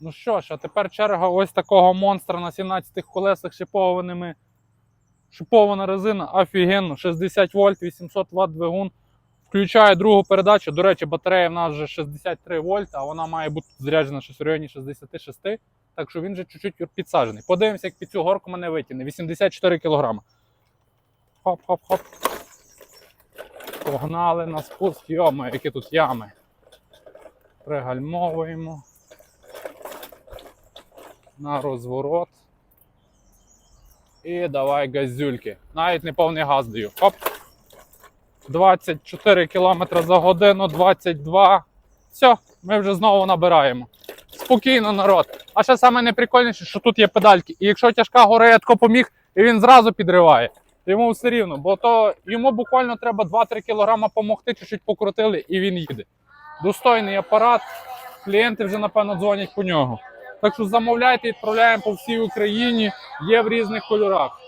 Ну що ж, а тепер черга ось такого монстра на 17 колесах шипованими. Шипована резина, офігенно, 60 вольт, 800 Вт двигун. Включає другу передачу. До речі, батарея в нас вже 63 вольт, а вона має бути заряджена щось в районі 66. Так що він вже чуть-чуть підсаджений. Подивимося, як під цю горку мене витягне. 84 кг. Хоп-хоп-хоп. Погнали на спуск. Йома, які тут ями. Пригальмовуємо. На розворот. І давай газюльки. Навіть не повний газ даю. Хоп. 24 км за годину, 22. Все, ми вже знову набираємо. Спокійно, народ. А ще саме неприкольніше, що тут є педальки. І якщо тяжка гора, я тако поміг, і він зразу підриває. Йому все рівно, бо то йому буквально треба 2-3 кг помогти, чуть-чуть покрутили, і він їде. Достойний апарат. Клієнти вже, напевно, дзвонять по нього. Так що замовляйте, відправляємо по всій Україні, є в різних кольорах.